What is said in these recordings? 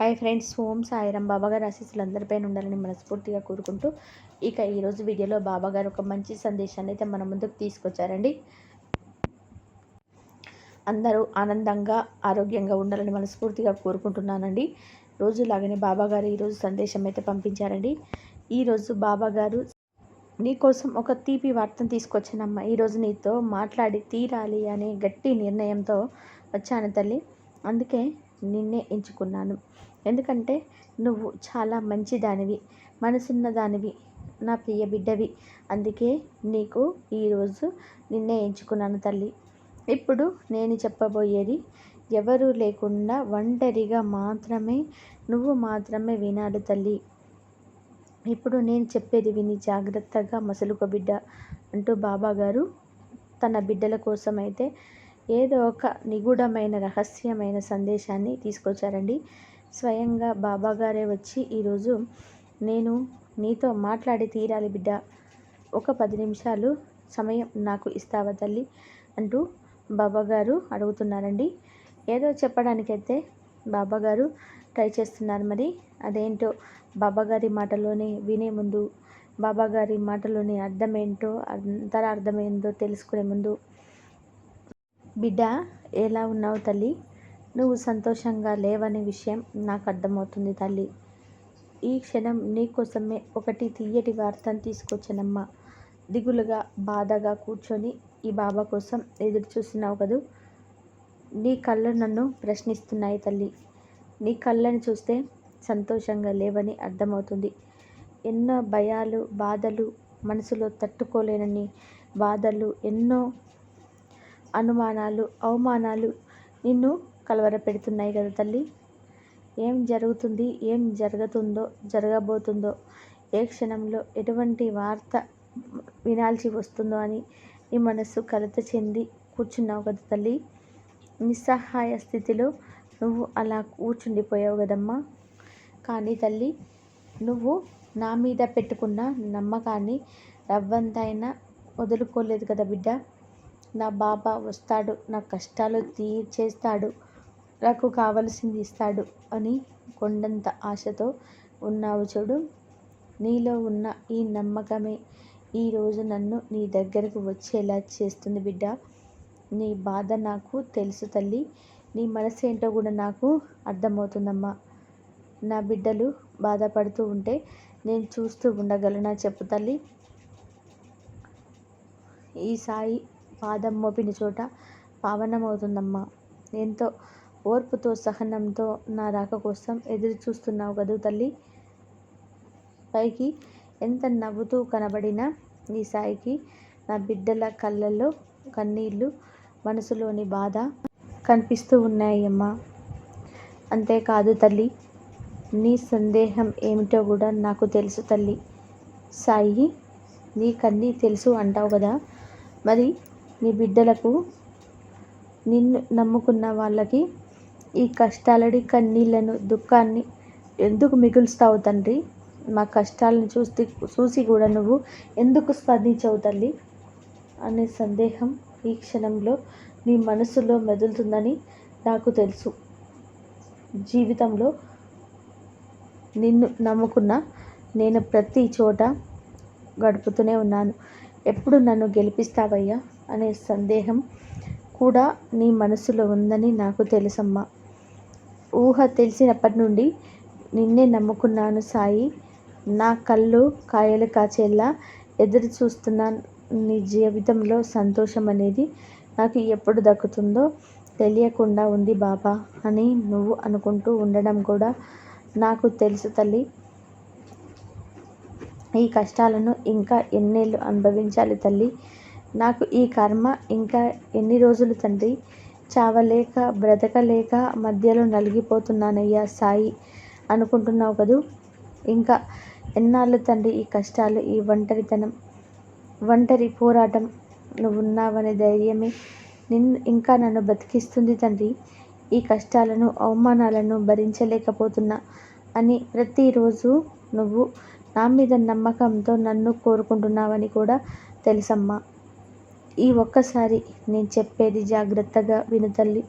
Hi friends ఓం సాయిరామ్. బాబాగారు ఆశీస్సులు అందరిపైన ఉండాలని మనస్ఫూర్తిగా కోరుకుంటూ ఇక ఈరోజు వీడియోలో బాబాగారు ఒక మంచి సందేశాన్ని అయితే మన ముందుకు తీసుకొచ్చారండి. అందరూ ఆనందంగా ఆరోగ్యంగా ఉండాలని మనస్ఫూర్తిగా కోరుకుంటున్నానండి. రోజులాగానే బాబాగారు ఈరోజు సందేశం అయితే పంపించారండి. ఈరోజు బాబాగారు నీకోసం ఒక తీపి వార్తను తీసుకొచ్చానమ్మా. ఈరోజు నీతో మాట్లాడి తీరాలి అనే గట్టి నిర్ణయంతో వచ్చాను తల్లి. అందుకే నిన్నే ఎంచుకున్నాను. ఎందుకంటే నువ్వు చాలా మంచి దానివి మనసున్న దానివి నా ప్రియ బిడ్డవి. అందుకే నీకు ఈరోజు నిన్నే ఎంచుకున్నాను తల్లి. ఇప్పుడు నేను చెప్పబోయేది ఎవరు లేకుండా ఒంటరిగా మాత్రమే నువ్వు మాత్రమే వినాలి తల్లి. ఇప్పుడు నేను చెప్పేది విని జాగ్రత్తగా మసలుకో బిడ్డ అంటూ బాబాగారు తన బిడ్డల కోసం అయితే ఏదో ఒక నిగూఢమైన రహస్యమైన సందేశాన్ని తీసుకొచ్చారండి. స్వయంగా బాబాగారే వచ్చి ఈరోజు నేను నీతో మాట్లాడి తీరాలి బిడ్డ. ఒక పది నిమిషాలు సమయం నాకు ఇస్తావా తల్లి? అంటూ బాబాగారు అడుగుతున్నారండి. ఏదో చెప్పడానికైతే బాబాగారు ట్రై చేస్తున్నారు మరి. అదేంటో బాబాగారి మాటలోనే వినే ముందు బాబాగారి మాటలోని అర్థమేంటో ఏంటో అంతరార్థమేందో తెలుసుకునే ముందు. బిడ్డ ఎలా ఉన్నావు తల్లి? నువ్వు సంతోషంగా లేవనే విషయం నాకు అర్థమవుతుంది తల్లి. ఈ క్షణం నీకోసమే ఒకటి తీయటి వార్తను తీసుకొచ్చానమ్మా. దిగులుగా బాధగా కూర్చొని ఈ బాబా కోసం ఎదురు చూస్తున్నావు కదూ? నీ కళ్ళు నన్ను ప్రశ్నిస్తున్నాయి తల్లి. నీ కళ్ళని చూస్తే సంతోషంగా లేవని అర్థమవుతుంది. ఎన్నో భయాలు బాధలు మనసులో తట్టుకోలేనని బాధలు ఎన్నో అనుమానాలు అవమానాలు నిన్ను కలవర పెడుతున్నాయి కదా తల్లి. ఏం జరుగుతుంది? ఏం జరుగుతుందో జరగబోతుందో ఏ క్షణంలో ఎటువంటి వార్త వినాల్సి వస్తుందో అని నీ మనస్సు కలత చెంది కూర్చున్నావు కదా తల్లి. నిస్సహాయ స్థితిలో నువ్వు అలా కూర్చుండిపోయావు కదమ్మా. కానీ తల్లి నువ్వు నా మీద పెట్టుకున్న నమ్మకాన్ని రవ్వంతైనా వదులుకోలేదు కదా బిడ్డ. నా బాబా వస్తాడు నా కష్టాలు తీర్చేస్తాడు. నాకు కావలసింది ఇస్తాడు అని కొండంత ఆశతో ఉన్నావు చూడు నీలో ఉన్న ఈ నమ్మకమే ఈరోజు నన్ను నీ దగ్గరకు వచ్చేలా చేస్తుంది బిడ్డ. నీ బాధ నాకు తెలుసు తల్లి నీ మనసు ఏంటో కూడా నాకు అర్థమవుతుందమ్మా. నా బిడ్డలు బాధపడుతూ ఉంటే నేను చూస్తూ ఉండగలనా చెప్పు తల్లి. ఈ సాయి పాదం మోపిన చోట పావనమవుతుందమ్మా. ఎంతో ఓర్పుతో సహనంతో నా రాక కోసం ఎదురు చూస్తున్నావు కదూ తల్లి. పైకి ఎంత నవ్వుతూ కనబడినా నీ సాయికి నా బిడ్డల కళ్ళల్లో కన్నీళ్ళు మనసులోని బాధ కనిపిస్తూ ఉన్నాయమ్మా అంతేకాదు తల్లి నీ సందేహం ఏమిటో కూడా నాకు తెలుసు తల్లి. సాయి నీకన్నీ తెలుసు అంటావు కదా. మరి నీ బిడ్డలకు నిన్ను నమ్ముకున్న వాళ్ళకి ఈ కష్టాలడి కన్నీళ్ళను దుఃఖాన్ని ఎందుకు మిగులుస్తావు తండ్రి? మా కష్టాలను చూసి చూసి కూడా నువ్వు ఎందుకు స్పందించవు తల్లి? అనే సందేహం ఈ క్షణంలో నీ మనసులో మెదులుతుందని నాకు తెలుసు. జీవితంలో నిన్ను నమ్ముకున్న నేను ప్రతి చోట గడుపుతూనే ఉన్నాను. ఎప్పుడు నన్ను గెలిపిస్తావయ్యా? అనే సందేహం కూడా నీ మనసులో ఉందని నాకు తెలుసమ్మా. ఊహ తెలిసినప్పటి నుండి నిన్నే నమ్ముకున్నాను సాయి. నా కళ్ళు కాయలు కాచేలా ఎదురు చూస్తున్న నీ జీవితంలో సంతోషం అనేది నాకు ఎప్పుడు దక్కుతుందో తెలియకుండా ఉంది బాబా అని నువ్వు అనుకుంటూ ఉండడం కూడా నాకు తెలుసు తల్లి. ఈ కష్టాలను ఇంకా ఎన్నేళ్ళు అనుభవించాలి తల్లి. నాకు ఈ కర్మ ఇంకా ఎన్ని రోజులు తండ్రి? చావలేక బ్రతకలేక మధ్యలో నలిగిపోతున్నానయ్యా సాయి అనుకుంటున్నావు కదూ? ఇంకా ఎన్నాళ్ళు తండ్రి ఈ కష్టాలు ఈ ఒంటరితనం ఒంటరి పోరాటం నువ్వు ఉన్నావనే ధైర్యమే నిన్ను ఇంకా నన్ను బతికిస్తుంది తండ్రి. ఈ కష్టాలను అవమానాలను భరించలేకపోతున్నా అని ప్రతిరోజు నువ్వు నా మీద నమ్మకంతో నన్ను కోరుకుంటున్నావని కూడా తెలుసమ్మా. ఈ ఒక్కసారి నేను చెప్పేది జాగ్రత్తగా విను తల్లి.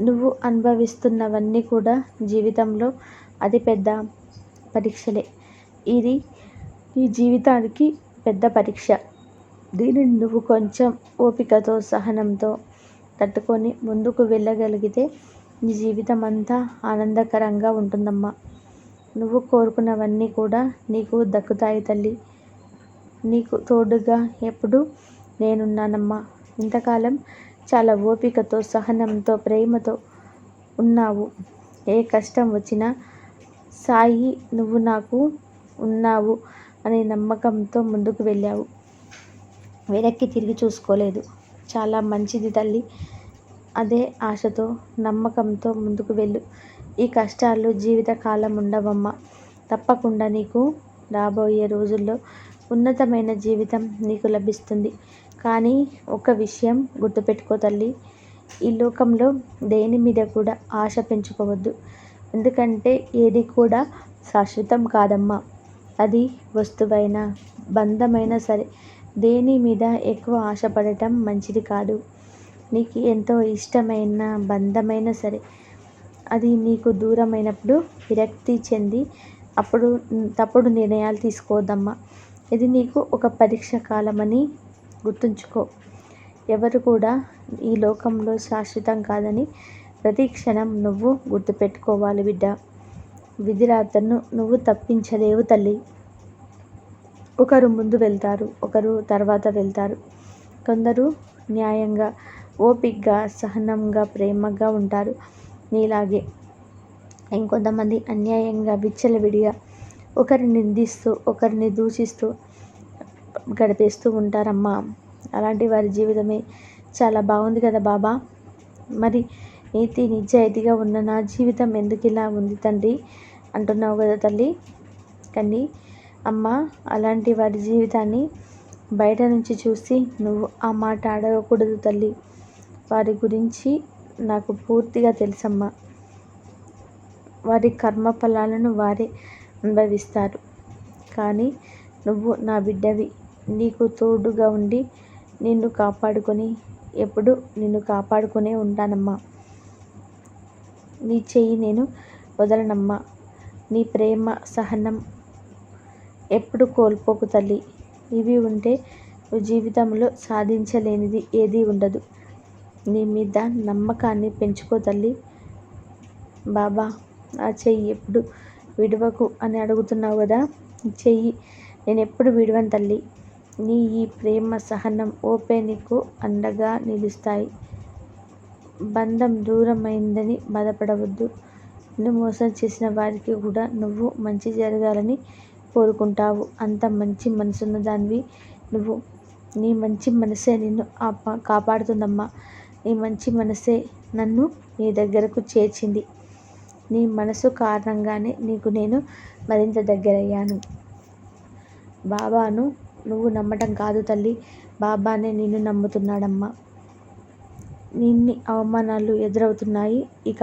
నువ్వు అనుభవిస్తున్నవన్నీ కూడా జీవితంలో అతిపెద్ద పరీక్షలే. ఇది ఈ జీవితానికి పెద్ద పరీక్ష. దీనిని నువ్వు కొంచెం ఓపికతో సహనంతో తట్టుకొని ముందుకు వెళ్ళగలిగితే నీ జీవితం అంతా ఆనందకరంగా ఉంటుందమ్మా. నువ్వు కోరుకున్నవన్నీ కూడా నీకు దక్కుతాయి తల్లి. నీకు తోడుగా ఎప్పుడు నేనున్నానమ్మా. ఇంతకాలం చాలా ఓపికతో సహనంతో ప్రేమతో ఉన్నావు. ఏ కష్టం వచ్చినా సాయి నువ్వు నాకు ఉన్నావు అనే నమ్మకంతో ముందుకు వెళ్ళావు. వెనక్కి తిరిగి చూసుకోలేదు. చాలా మంచిది తల్లి. అదే ఆశతో నమ్మకంతో ముందుకు వెళ్ళు. ఈ కష్టాలు జీవితకాలం ఉండవమ్మా. తప్పకుండా నీకు రాబోయే రోజుల్లో ఉన్నతమైన జీవితం నీకు లభిస్తుంది. కానీ ఒక విషయం గుర్తుపెట్టుకో తల్లి. ఈ లోకంలో దేని మీద కూడా ఆశ పెంచుకోవద్దు. ఎందుకంటే ఏది కూడా శాశ్వతం కాదమ్మా. అది వస్తువైనా బంధమైనా సరే దేని మీద ఎక్కువ ఆశపడటం మంచిది కాదు. నీకు ఎంతో ఇష్టమైన బంధమైనా సరే అది నీకు దూరమైనప్పుడు విరక్తి చెంది అప్పుడు తప్పుడు నిర్ణయాలు తీసుకోవద్దమ్మా. ఇది నీకు ఒక పరీక్ష కాలమని గుర్తుంచుకో. ఎవరు కూడా ఈ లోకంలో శాశ్వతం కాదని ప్రతి క్షణం నువ్వు గుర్తుపెట్టుకోవాలి బిడ్డ. విధిరాతను నువ్వు తప్పించలేవు తల్లి. ఒకరు ముందు వెళ్తారు ఒకరు తర్వాత వెళ్తారు. కొందరు న్యాయంగా ఓపిక్గా సహనంగా ప్రేమగా ఉంటారు. నీలాగే ఇంకొంతమంది అన్యాయంగా విచ్చలవిడిగా ఒకరిని నిందిస్తూ ఒకరిని దూషిస్తూ గడిపేస్తూ ఉంటారమ్మా. అలాంటి వారి జీవితమే చాలా బాగుంది కదా బాబా. మరి నీతి నిజాయితీగా ఉన్న నా జీవితం ఎందుకు ఇలా ఉంది తండ్రి? అంటున్నావు కదా తల్లి. కానీ అమ్మ అలాంటి వారి జీవితాన్ని బయట నుంచి చూసి నువ్వు ఆ మాట అడగకూడదు తల్లి. వారి గురించి నాకు పూర్తిగా తెలుసమ్మా. వారి కర్మ ఫలాలను వారే అనుభవిస్తారు. కానీ నువ్వు నా బిడ్డవి. నీకు తోడుగా ఉండి నిన్ను కాపాడుకొని ఎప్పుడు నిన్ను కాపాడుకునే ఉంటానమ్మా. నీ చెయ్యి నేను వదలనమ్మా. నీ ప్రేమ సహనం ఎప్పుడు కోల్పోకు తల్లి. ఇవి ఉంటే నువ్వు జీవితంలో సాధించలేనిది ఏదీ ఉండదు. నీ మీద నమ్మకాన్ని పెంచుకో తల్లి. బాబా ఆ చెయ్యి ఎప్పుడు విడవకు అని అడుగుతున్నావు కదా? చెయ్యి నేను ఎప్పుడు విడవను తల్లి. నీ ఈ ప్రేమ సహనం ఓపే నీకు అండగా నిలుస్తాయి. బంధం దూరమైందని బాధపడవద్దు. నువ్వు మోసం చేసిన వారికి కూడా నువ్వు మంచి జరగాలని కోరుకుంటావు. అంత మంచి మనసున్న దానివి నువ్వు. నీ మంచి మనసే నిన్ను కాపాడుతుందమ్మా. నీ మంచి మనసే నన్ను నీ దగ్గరకు చేర్చింది. నీ మనసు కారణంగానే నీకు నేను మరింత దగ్గరయ్యాను. బాబాను నువ్వు నమ్మటం కాదు తల్లి. బాబానే నిన్ను నమ్ముతున్నాడమ్మా. నిన్ని అవమానాలు ఎదురవుతున్నాయి. ఇక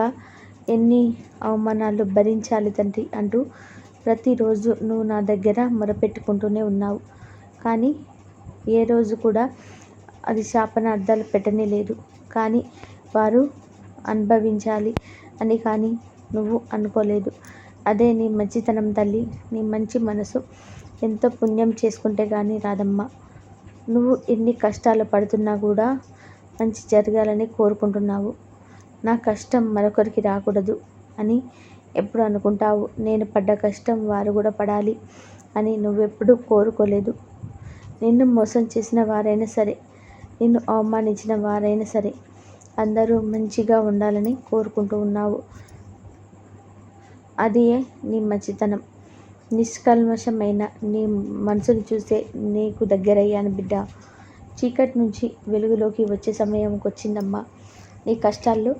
ఎన్ని అవమానాలు భరించాలి తండ్రి అంటూ ప్రతిరోజు నువ్వు నా దగ్గర మొరపెట్టుకుంటూనే ఉన్నావు. కానీ ఏ రోజు కూడా అది శాపనార్థాలు పెట్టనే లేదు. కానీ వారు అనుభవించాలి అని కానీ నువ్వు అనుకోలేదు. అదే నీ మంచితనం తల్లి. నీ మంచి మనసు ఎంతో పుణ్యం చేసుకుంటే కానీ రాదమ్మ. నువ్వు ఎన్ని కష్టాలు పడుతున్నా కూడా మంచి జరగాలని కోరుకుంటున్నావు. నా కష్టం మరొకరికి రాకూడదు అని ఎప్పుడు అనుకుంటావు. నేను పడ్డ కష్టం వారు కూడా పడాలి అని నువ్వెప్పుడు కోరుకోలేదు. నిన్ను మోసం చేసిన వారైనా సరే నిన్ను అవమానించిన వారైనా సరే అందరూ మంచిగా ఉండాలని కోరుకుంటూ ఉన్నావు. అదే నీ మంచితనం. నిష్కల్మషమైన నీ మనసును చూసే నీకు దగ్గరయ్యాను బిడ్డ. చీకటి నుంచి వెలుగులోకి వచ్చే సమయంకి వచ్చిందమ్మా. నీ కష్టాల్లో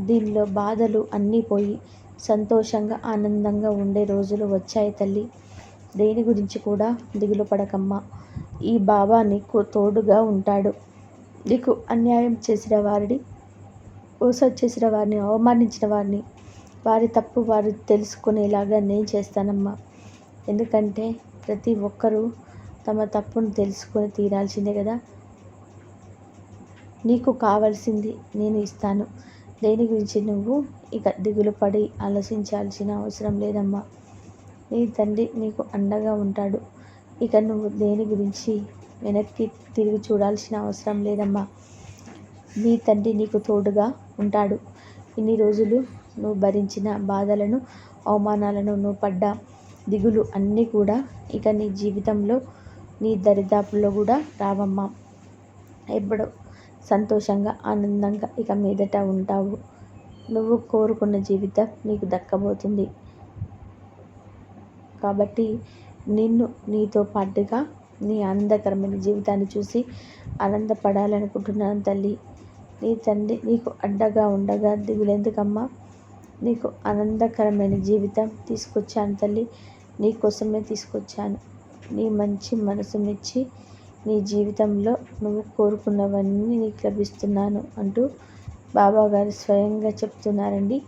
దీనిలో బాధలు అన్నీ పోయి సంతోషంగా ఆనందంగా ఉండే రోజులు వచ్చాయి తల్లి. దేని గురించి కూడా దిగులు పడకమ్మా. ఈ బాబా నీకు తోడుగా ఉంటాడు. నీకు అన్యాయం చేసిన వారిని మోసం చేసిన వారిని అవమానించిన వారిని వారి తప్పు వారు తెలుసుకునేలాగా నేను చేస్తానమ్మా. ఎందుకంటే ప్రతి ఒక్కరూ తమ తప్పును తెలుసుకొని తీరాల్సిందే కదా. నీకు కావాల్సింది నేను ఇస్తాను. దేని గురించి నువ్వు ఇక దిగులు పడి ఆలోచించాల్సిన అవసరం లేదమ్మా. నీ తండ్రి నీకు అండగా ఉంటాడు. ఇక నువ్వు దేని గురించి వెనక్కి తిరిగి చూడాల్సిన అవసరం లేదమ్మా. నీ తండ్రి నీకు తోడుగా ఉంటాడు. ఇన్ని రోజులు నువ్వు భరించిన బాధలను అవమానాలను నువ్వు పడ్డ దిగులు అన్నీ కూడా ఇక నీ జీవితంలో నీ దరిదాపుల్లో కూడా రావమ్మా. ఎప్పుడు సంతోషంగా ఆనందంగా ఇక మీదట ఉంటావు. నువ్వు కోరుకున్న జీవితం నీకు దక్కబోతుంది. కాబట్టి నిన్ను నీతో పాటుగా నీ ఆనందకరమైన జీవితాన్ని చూసి ఆనందపడాలనుకుంటున్నాను తల్లి. నీ తండ్రి నీకు అడ్డగా ఉండగా దిగులెందుకమ్మా? నీకు ఆనందకరమైన జీవితం తీసుకొచ్చాను తల్లి. నీ కోసమే తీసుకొచ్చాను. నీ మంచి మనసునిచ్చి నీ జీవితంలో నువ్వు కోరుకున్నవన్నీ నీకు లభిస్తున్నాను అంటూ బాబాగారు స్వయంగా చెప్తున్నారండి.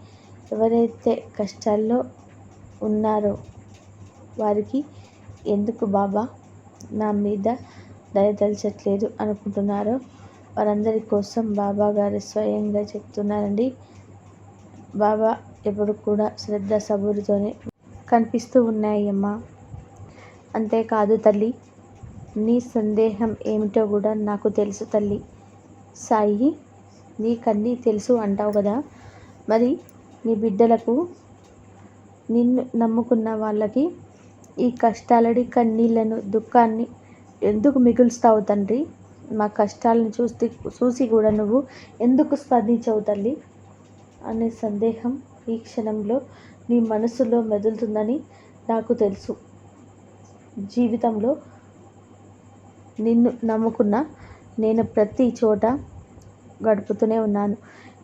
ఎవరైతే కష్టాల్లో ఉన్నారో వారికి ఎందుకు బాబా నా మీద దయదలచట్లేదు అనుకుంటున్నారో వారందరి కోసం బాబా గారు స్వయంగా చెప్తున్నారండి. బాబా ఎప్పుడు కూడా శ్రద్ధ సబూరితోనే కనిపిస్తూ ఉన్నాయి అమ్మా అంతేకాదు తల్లి నీ సందేహం ఏమిటో కూడా నాకు తెలుసు తల్లి. సాయి నీకన్నీ తెలుసు అంటావు కదా. మరి నీ బిడ్డలకు నిన్ను నమ్ముకున్న వాళ్ళకి ఈ కష్టాలడి కన్నీళ్ళను దుఃఖాన్ని ఎందుకు మిగులుస్తావు తండ్రి? మా కష్టాలను చూసి చూసి కూడా నువ్వు ఎందుకు స్పందించవు తల్లి? అనే సందేహం ఈ క్షణంలో నీ మనసులో మెదులుతుందని నాకు తెలుసు. జీవితంలో నిన్ను నమ్ముకున్న నేను ప్రతి చోట గడుపుతూనే ఉన్నాను.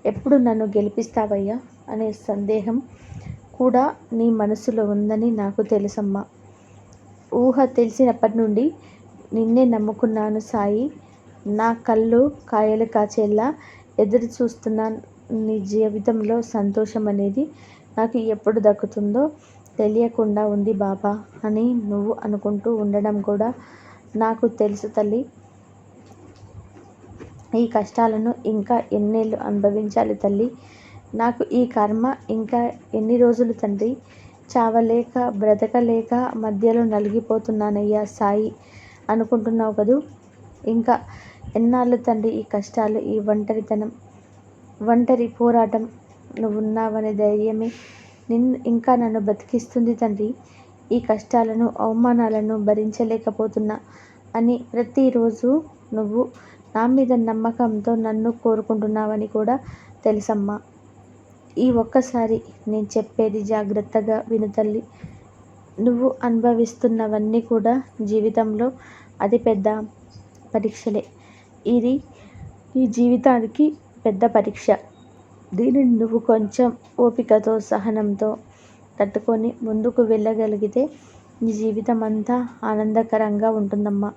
ఎప్పుడు నన్ను గెలిపిస్తావయ్యా అనే సందేహం కూడా నీ మనసులో ఉందని నాకు తెలుసమ్మా. ఊహ తెలిసినప్పటి నుండి నిన్నే నమ్ముకున్నాను సాయి. నా కళ్ళు కాయలు కాచేలా ఎదురు చూస్తున్నాను నీ జీవితంలో సంతోషం అనేది నాకు ఎప్పుడు దక్కుతుందో తెలియకుండా ఉంది బాబా అని నువ్వు అనుకుంటూ ఉండడం కూడా నాకు తెలుసు తల్లి. ఈ కష్టాలను ఇంకా ఎన్నేళ్ళు అనుభవించాలి తల్లి. నాకు ఈ కర్మ ఇంకా ఎన్ని రోజులు తండ్రి? చావలేక బ్రతకలేక మధ్యలో నలిగిపోతున్నానయ్యా సాయి అనుకుంటున్నావు కదూ? ఇంకా ఎన్నాళ్ళు తండ్రి ఈ కష్టాలు? ఈ ఒంటరితనం ఒంటరి పోరాటం నువ్వు ఉన్నావనే ధైర్యమే నిన్ను ఇంకా నన్ను బతికిస్తుంది తండ్రి. ఈ కష్టాలను అవమానాలను భరించలేకపోతున్నా అని ప్రతిరోజు నువ్వు నా మీద నమ్మకంతో నన్ను కోరుకుంటున్నావని కూడా తెలుసమ్మా. ఈ ఒక్కసారి నేను చెప్పేది జాగ్రత్తగా విను తల్లి. నువ్వు అనుభవిస్తున్నవన్నీ కూడా జీవితంలో అతిపెద్ద పరీక్షలే. ఇది ఈ జీవితానికి పెద్ద పరీక్ష. దీనిని నువ్వు కొంచెం ఓపికతో సహనంతో తట్టుకొని ముందుకు వెళ్ళగలిగితే నీ జీవితం అంతా ఆనందకరంగా ఉంటుందమ్మా.